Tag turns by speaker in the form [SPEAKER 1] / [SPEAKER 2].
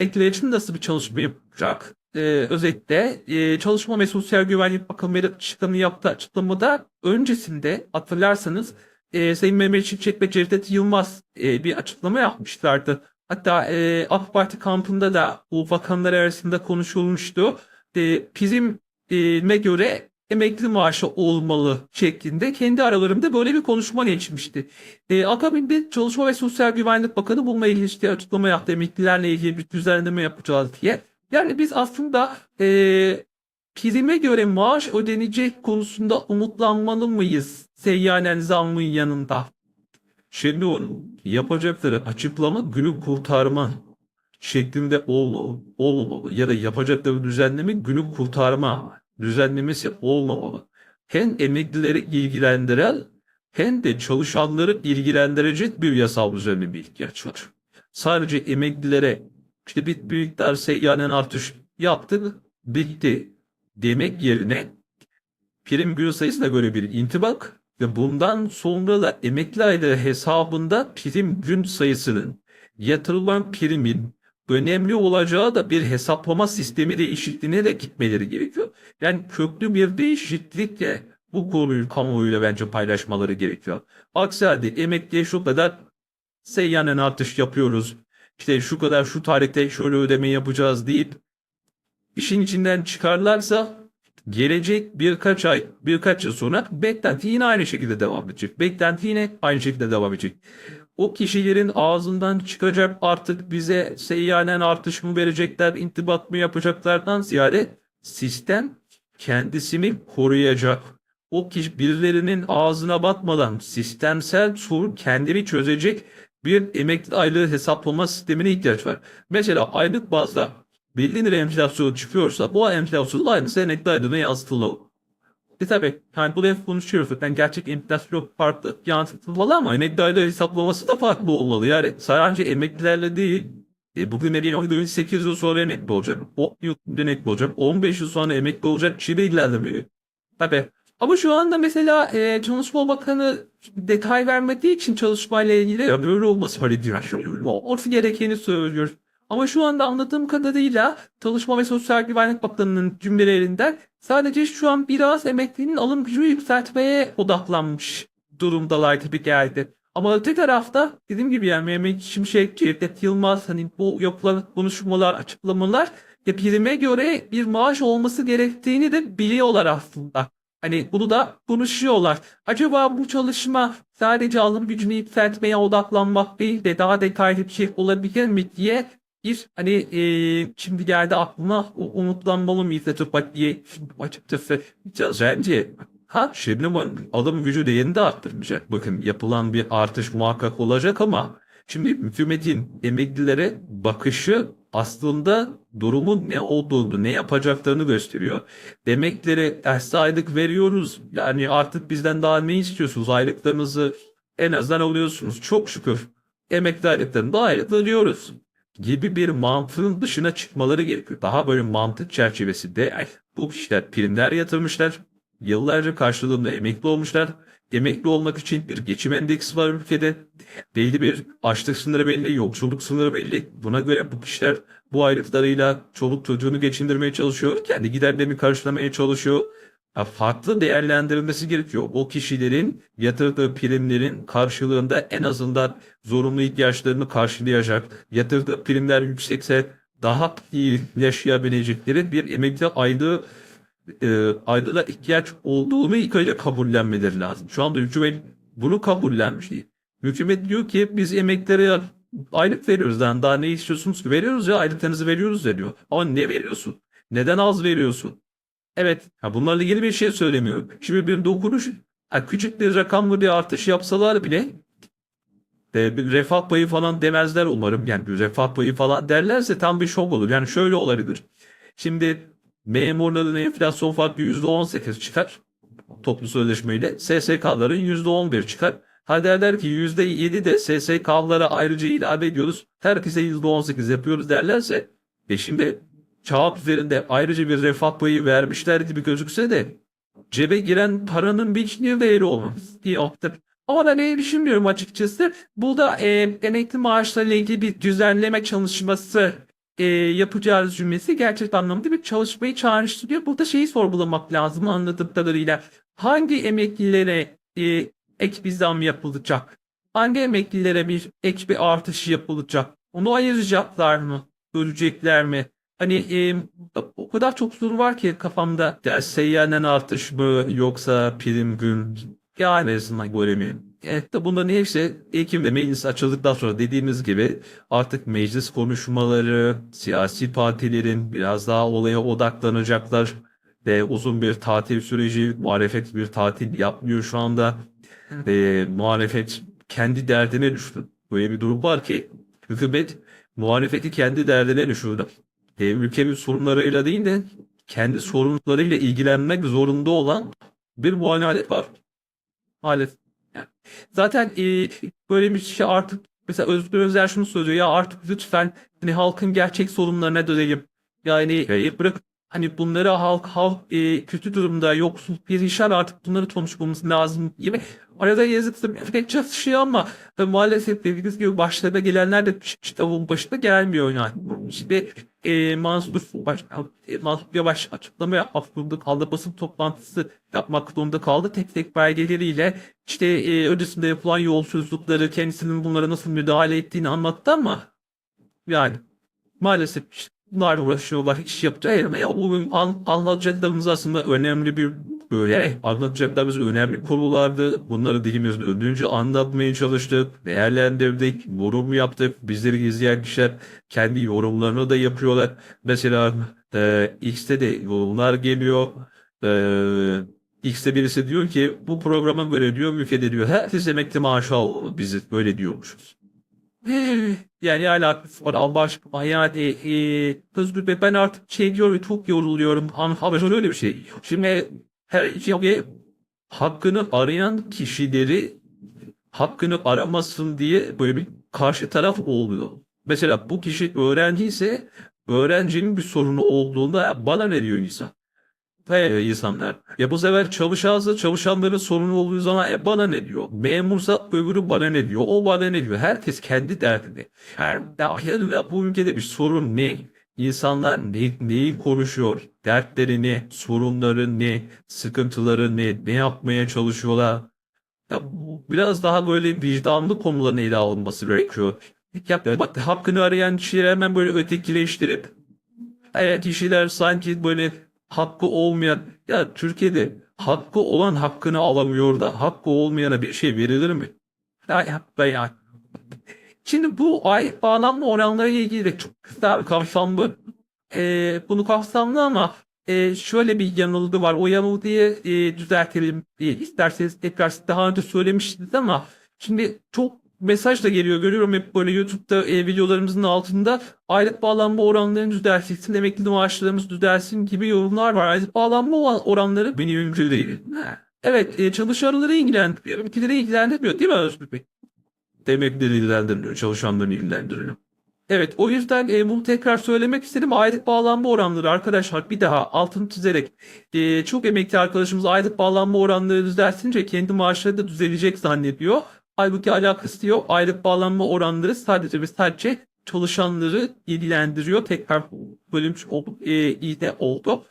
[SPEAKER 1] İçin nasıl bir çalışma yapacak? Ee, özetle e, Çalışma ve Sosyal Güvenlik Bakanlığı açıklamayı yaptı. Açıklamada öncesinde hatırlarsanız e, Sayın Mehmet Şimşek ve Cevdet Yılmaz e, bir açıklama yapmışlardı. Hatta e, AK Parti kampında da bu bakanlar arasında konuşulmuştu. E, bizim e, göre emekli maaşı olmalı şeklinde kendi aralarında böyle bir konuşma geçmişti. E, akabinde Çalışma ve Sosyal Güvenlik Bakanı bununla ilgili açıklama yaptı. Emeklilerle ilgili bir düzenleme yapacağız diye. Yani biz aslında e, prime göre maaş ödenecek konusunda umutlanmalı mıyız? Seyyanen zammın yanında. Şimdi onun yapacakları açıklama günü kurtarma şeklinde ol, olmamalı. Ya da yapacakları düzenleme günü kurtarma düzenlemesi olmamalı. Hem emeklileri ilgilendiren hem de çalışanları ilgilendirecek bir yasal düzenleme ihtiyaç var. Sadece emeklilere işte bir bir miktar seyyanen artış yaptık, bitti demek yerine prim gün sayısına göre bir intibak ve bundan sonra da emekli aylığı hesabında prim gün sayısının yatırılan primin önemli olacağı da bir hesaplama sistemi de gitmeleri gerekiyor. Yani köklü bir değişiklikle bu konuyu kamuoyuyla bence paylaşmaları gerekiyor. Aksi halde emekliye şu kadar seyyanen artış yapıyoruz. İşte şu kadar şu tarihte şöyle ödeme yapacağız deyip işin içinden çıkarlarsa gelecek birkaç ay, birkaç yıl sonra beklenti yine aynı şekilde devam edecek. Beklenti yine aynı şekilde devam edecek. O kişilerin ağzından çıkacak artık bize seyyanen artış mı verecekler, intibat mı yapacaklardan ziyade sistem kendisini koruyacak. O kişi birilerinin ağzına batmadan sistemsel sorun kendini çözecek bir emekli aylığı hesaplama sistemine ihtiyaç var. Mesela aylık bazda belli bir enflasyon çıkıyorsa bu enflasyonun aynısı emekli aylığına yansıtılmalı. E tabi yani bu hep konuşuyoruz zaten gerçek enflasyon farklı yansıtılmalı ama emekli aylığı hesaplaması da farklı olmalı. Yani sadece emeklilerle değil e, bugün emekli 8 yıl sonra emekli olacak. 10 yıl emekli olacak. 15 yıl sonra emekli olacak kişi de ilgilendirmiyor. Tabi ama şu anda mesela e, Çalışma Bakanı detay vermediği için çalışmayla ilgili böyle olması hani diyor. Orası gerekeni söylüyor. Ama şu anda anladığım kadarıyla Çalışma ve Sosyal Güvenlik Bakanı'nın cümlelerinden sadece şu an biraz emeklinin alım gücünü yükseltmeye odaklanmış durumdalar gibi geldi. Ama öte tarafta dediğim gibi yani Mehmet Şimşek, Cevdet Yılmaz hani bu yapılan konuşmalar, açıklamalar ya birime göre bir maaş olması gerektiğini de biliyorlar aslında. Hani bunu da konuşuyorlar. Acaba bu çalışma sadece alım gücünü yükseltmeye odaklanmak değil de daha detaylı bir şey olabilir mi diye bir hani e, şimdi geldi aklıma umutlanmalı mıyız acaba diye açıkçası bence ha şimdi bu alım gücü değerini de arttırmayacak. Bakın yapılan bir artış muhakkak olacak ama şimdi hükümetin emeklilere bakışı aslında durumun ne olduğunu, ne yapacaklarını gösteriyor. Demeklere ders aylık veriyoruz. Yani artık bizden daha ne istiyorsunuz? Aylıklarınızı en azından alıyorsunuz. Çok şükür. Emekli aylıklarını da aylık veriyoruz. Gibi bir mantığın dışına çıkmaları gerekiyor. Daha böyle mantık çerçevesinde ay, bu kişiler primler yatırmışlar. Yıllarca karşılığında emekli olmuşlar. Emekli olmak için bir geçim endeksi var ülkede. Belli bir açlık sınırı belli, yoksulluk sınırı belli. Buna göre bu kişiler bu aylıklarıyla çoluk çocuğunu geçindirmeye çalışıyor. Kendi giderlerini karşılamaya çalışıyor. Farklı değerlendirilmesi gerekiyor. O kişilerin yatırdığı primlerin karşılığında en azından zorunlu ihtiyaçlarını karşılayacak, yatırdığı primler yüksekse daha iyi yaşayabilecekleri bir emekli aylığı e, aydına ihtiyaç olduğunu ilk önce kabullenmeleri lazım. Şu anda hükümet bunu kabullenmiş değil. Hükümet diyor ki biz emeklilere aylık veriyoruz. Yani daha ne istiyorsunuz ki? Veriyoruz ya aylıklarınızı veriyoruz ya diyor. Ama ne veriyorsun? Neden az veriyorsun? Evet. Ha bunlarla ilgili bir şey söylemiyorum. Şimdi bir dokunuş ha, küçük bir rakamlı bir artış yapsalar bile de, bir refah payı falan demezler umarım. Yani bir refah payı falan derlerse tam bir şok olur. Yani şöyle olabilir. Şimdi memurların enflasyon farkı %18 çıkar. Toplu sözleşmeyle. SSK'ların %11 çıkar. Ha derler ki %7 de SSK'lara ayrıca ilave ediyoruz. Herkese %18 yapıyoruz derlerse e şimdi kağıt üzerinde ayrıca bir refah payı vermişler gibi gözükse de cebe giren paranın bir değeri olmaz diye aktar. Ama ben öyle düşünmüyorum açıkçası. Burada e, emekli maaşlarıyla ilgili bir düzenleme çalışması e, yapacağız cümlesi gerçek anlamda bir çalışmayı çağrıştırıyor. Burada şeyi sorgulamak lazım anladığım kadarıyla. Hangi emeklilere e, ek bir zam yapılacak? Hangi emeklilere bir ek bir artış yapılacak? Onu ayıracaklar mı? Bölecekler mi? Hani e, o kadar çok soru var ki kafamda. Ya seyyanen artış mı yoksa prim gün? Yani göremiyorum. Evet de bunların hepsi Ekim ve meclis açıldıktan sonra dediğimiz gibi artık meclis konuşmaları, siyasi partilerin biraz daha olaya odaklanacaklar ve uzun bir tatil süreci, muhalefet bir tatil yapmıyor şu anda ve muhalefet kendi derdine düştü. Böyle bir durum var ki hükümet muhalefeti kendi derdine düşürdü. E, ülkenin sorunlarıyla değil de kendi sorunlarıyla ilgilenmek zorunda olan bir muhalefet var. Maalesef. Yani Zaten e, böyle bir şey artık mesela Özgür Özel şunu söylüyor ya artık lütfen hani halkın gerçek sorunlarına dönelim. Yani e, bırak hani bunları halk halk e, kötü durumda yoksul perişan artık bunları konuşmamız lazım gibi. Arada yazıksa pek çatışıyor ama e, maalesef dediğiniz gibi başlarına gelenler de kitabın başına gelmiyor yani. İşte e, Mansur Baş, e, Mansur Yavaş açıklama yapmak kaldı. Basın toplantısı yapmak zorunda kaldı. Tek tek belgeleriyle işte e, öncesinde yapılan yolsuzlukları kendisinin bunlara nasıl müdahale ettiğini anlattı ama yani maalesef işte bunlarla uğraşıyorlar. Hiç yapacağı ya bu an, anlatacaklarımız aslında önemli bir böyle anlatacaklarımız önemli konulardı. Bunları dilimizin önünce anlatmaya çalıştık, değerlendirdik, yorum yaptık. Bizleri izleyen kişiler kendi yorumlarını da yapıyorlar. Mesela e, X'te de yorumlar geliyor. E, X'te birisi diyor ki bu programa göre diyor ülkede diyor herkes emekli maaşı almalı. Biz böyle diyormuşuz. Yani var Allah aşkına yani e, Özgür Bey ben artık şey diyorum çok yoruluyorum. Han öyle bir şey. Şimdi her şey hakkını arayan kişileri hakkını aramasın diye böyle bir karşı taraf oluyor. Mesela bu kişi öğrenci ise öğrencinin bir sorunu olduğunda bana ne diyor insan? Ve insanlar. Ya bu sefer çalışansa çalışanların sorunu olduğu zaman e, bana ne diyor? Memursa öbürü bana ne diyor? O bana ne diyor? Herkes kendi derdinde. Her dahil ve bu ülkede bir sorun ne? İnsanlar ne, neyi konuşuyor? Dertlerini, sorunları ne? Sıkıntıları ne? Ne yapmaya çalışıyorlar? Ya biraz daha böyle vicdanlı konuların ele alınması gerekiyor. Ya, bak, hakkını arayan kişileri hemen böyle ötekileştirip Evet kişiler sanki böyle hakkı olmayan ya Türkiye'de hakkı olan hakkını alamıyor da hakkı olmayana bir şey verilir mi? Ya, ya, ya. Şimdi bu ay bağlamlı oranlara ilgili de çok kısa kapsamlı. Ee, bunu kapsamlı ama e, şöyle bir yanılgı var. O yanılgıyı e, düzeltelim. E, isterseniz tekrar daha önce söylemiştiniz ama şimdi çok mesaj da geliyor. Görüyorum hep böyle YouTube'da e, videolarımızın altında aylık bağlanma oranlarını düzelsin, emekli maaşlarımız düzelsin gibi yorumlar var. Aylık bağlanma oranları beni mümkün değil. Evet e, çalışanları ilgilendiriyor. Emeklileri ilgilendirmiyor değil mi Özgür Bey? Emeklileri ilgilendirmiyor. Çalışanları ilgilendiriyor. Evet o yüzden e, bunu tekrar söylemek istedim. Aylık bağlanma oranları arkadaşlar bir daha altını çizerek e, çok emekli arkadaşımız aylık bağlanma oranları düzeltince kendi maaşları da düzelecek zannediyor. Halbuki alakası yok. Aylık bağlanma oranları sadece ve sadece çalışanları ilgilendiriyor. Tekrar bölümş oldu, e, iyi de oldu.